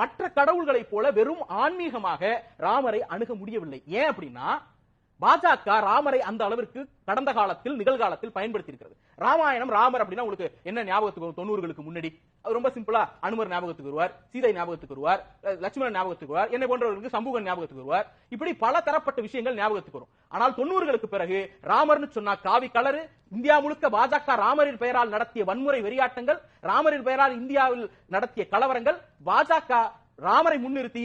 மற்ற கடவுள்களைப் போல வெறும் ஆன்மீகமாக ராமரை அணுக முடியவில்லை. ஏன் அப்படின்னா பாஜக ராமரை அந்த அளவிற்கு கடந்த காலத்தில் நிகழ்காலத்தில் பயன்படுத்தி இருக்கிறது ராமாயணம் ராமர் அப்படின்னா உங்களுக்கு என்ன ஞாபகத்துக்கு வரும்? தொண்ணூறுகளுக்கு முன்னாடி. ரொம்ப சிம்பிளா அனுமர் ஞாபகத்துக்கு வருவார் சீதை ஞாபகத்துக்கு வருவார் லட்சுமணன் ஞாபகத்துக்கு வருவார் என்னை போன்றவர்களுக்கு சமூகன் ஞாபகத்துக்கு வருவார். இப்படி பல தரப்பட்ட விஷயங்கள் ஞாபகத்துக்கு வரும். ஆனால் தொண்ணூறுகளுக்கு பிறகு ராமர்னு சொன்னா காவி கலரு இந்தியா முழுக்க பாஜக ராமரின் பெயரால் நடத்திய வன்முறை வெறியாட்டங்கள் ராமரின் பெயரால் இந்தியாவில் நடத்திய கலவரங்கள் பாஜக ராமரை முன்னிறுத்தி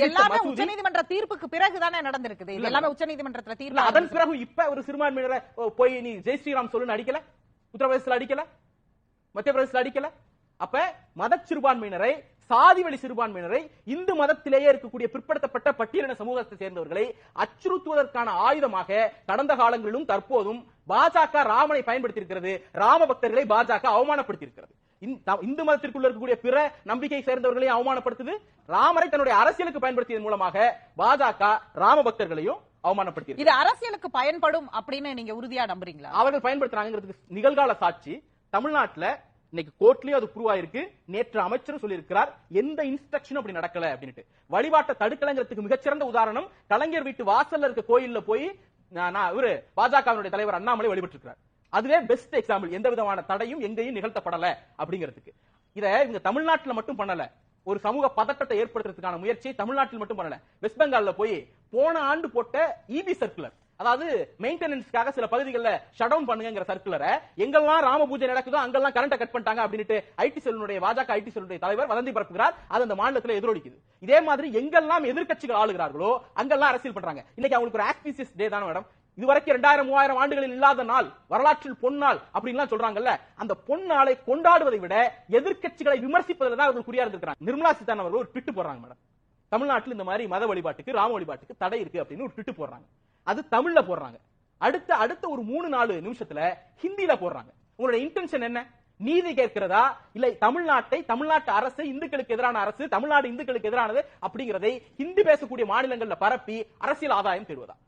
எல்லாமே மசூதி- உச்சநீதிமன்ற தீர்ப்புக்கு பிறகுதானே நடந்திருக்குது. எல்லாமே உச்சநீதிமன்றத்துல இல்ல, தீர்ப்பு அதன் பிறகு இப்ப ஒரு சிறுபான்மையினரை போய் நீ ஜெய் ஸ்ரீராம் சொல்லுன்னு அடிக்கல? உத்தரப்பிரதேசத்துல அடிக்கல? மத்திய பிரதேசத்துல அடிக்கல? அப்ப மத சிறுபான்மையினரை சாதி வழி சிறுபான்மையினரை இந்து மதத்திலேயே இருக்கக்கூடிய பிற்படுத்தப்பட்ட பட்டியலின சமூகத்தை சேர்ந்தவர்களை அச்சுறுத்துவதற்கான ஆயுதமாக கடந்த காலங்களிலும் தற்போதும் பாஜக ராமனை பயன்படுத்தி இருக்கிறது ராம பக்தர்களை பாஜக அவமானப்படுத்தி இருக்கிறது இந்து மதத்திற்குள்ள இருக்கக்கூடிய பிற நம்பிக்கை சேர்ந்தவர்களையும் அவமானப்படுத்துது. ராமரை தன்னுடைய அரசியலுக்கு பயன்படுத்தியதன் மூலமாக பாஜக ராம பக்தர்களையும் அவமானப்படுத்தி இது அரசியலுக்கு பயன்படும் அப்படின்னு நீங்க உறுதியா நம்புறீங்களா? அவர்கள் பயன்படுத்துறாங்கிறதுக்கு நிகழ்கால சாட்சி. தமிழ்நாட்டுல இன்னைக்கு கோர்ட்லயும் அது ப்ரூவ் ஆயிருக்கு. நேற்று அமைச்சரும் சொல்லியிருக்கிறார் எந்த இன்ஸ்ட்ரக்ஷனும் அப்படி நடக்கல அப்படின்ட்டு வழிபாட்டை தடுக்கலங்கிறதுக்கு மிகச்சிறந்த உதாரணம் கலைஞர் வீட்டு வாசல்ல இருக்க கோயில்ல போய் நான் இவரு பாஜகவினுடைய தலைவர் அண்ணாமலை வழிபட்டு இருக்கிறார் அதுவே பெஸ்ட் எக்ஸாம்பிள் எந்த விதமான தடையும் எங்கேயும் நிகழ்த்தப்படல அப்படிங்கிறதுக்கு. இத இவங்க தமிழ்நாட்டுல மட்டும் பண்ணல. ஒரு சமூக பதட்டத்தை ஏற்படுத்துறதுக்கான முயற்சியை தமிழ்நாட்டில் மட்டும் பண்ணல. வெஸ்ட் பெங்கால்ல போய் போன ஆண்டு போட்ட இபி சர்க்குலர் அதாவது மெயின்டெனன்ஸ்க்காக சில பகுதிகளில் ஷட் டவுன் பண்ணுங்கிற சர்க்குலரை எங்கெல்லாம் ராம பூஜை நடக்குதோ அங்கெல்லாம் கரண்ட் கட் பண்ணிட்டாங்க அப்படின்ட்டு ஐடி செல்லுடைய பாஜக ஐடி செல்லுடைய தலைவர் வதந்தி பரப்புகிறார். அது அந்த மாநிலத்தில் எதிரொலிக்குது. இதே மாதிரி எங்கெல்லாம் எதிர்க்கட்சிகள் ஆளுகிறார்களோ அங்கெல்லாம் அரசியல் பண்றாங்க. இன்னைக்கு அவங்களுக்கு ஒரு ஆக்டிவிஸ்ட் டே தானே மேடம் இதுவரைக்கும் ரெண்டாயிரம் மூவாயிரம் ஆண்டுகளில் இல்லாத நாள் வரலாற்றில் பொன்னாள் அப்படின்லாம் சொல்றாங்கல்ல. அந்த பொன்னாளை கொண்டாடுவதை விட எதிர்க்கட்சிகளை விமர்சிப்பதில் தான் அவர்கள் குறியா இருந்திருக்கிறாங்க. நிர்மலா சீதாராமன் அவர்கள் ஒரு ட்விட் போடுறாங்க மேடம். தமிழ்நாட்டில் இந்த மாதிரி மத வழிபாட்டுக்கு ராம வழிபாட்டுக்கு தடை இருக்கு அப்படின்னு ஒரு ட்விட் போடுறாங்க. அது தமிழ்ல போடுறாங்க. அடுத்த அடுத்த ஒரு மூணு நாலு நிமிஷத்துல ஹிந்தில போடுறாங்க. உங்களோட இன்டென்ஷன் என்ன? நீதி கேட்கிறதா? இல்லை தமிழ்நாட்டை தமிழ்நாட்டு அரசு இந்துக்களுக்கு எதிரான அரசு தமிழ்நாடு இந்துக்களுக்கு எதிரானது அப்படிங்கிறதை ஹிந்தி பேசக்கூடிய மாநிலங்கள்ல பரப்பி அரசியல் ஆதாயம் தேடுவதா?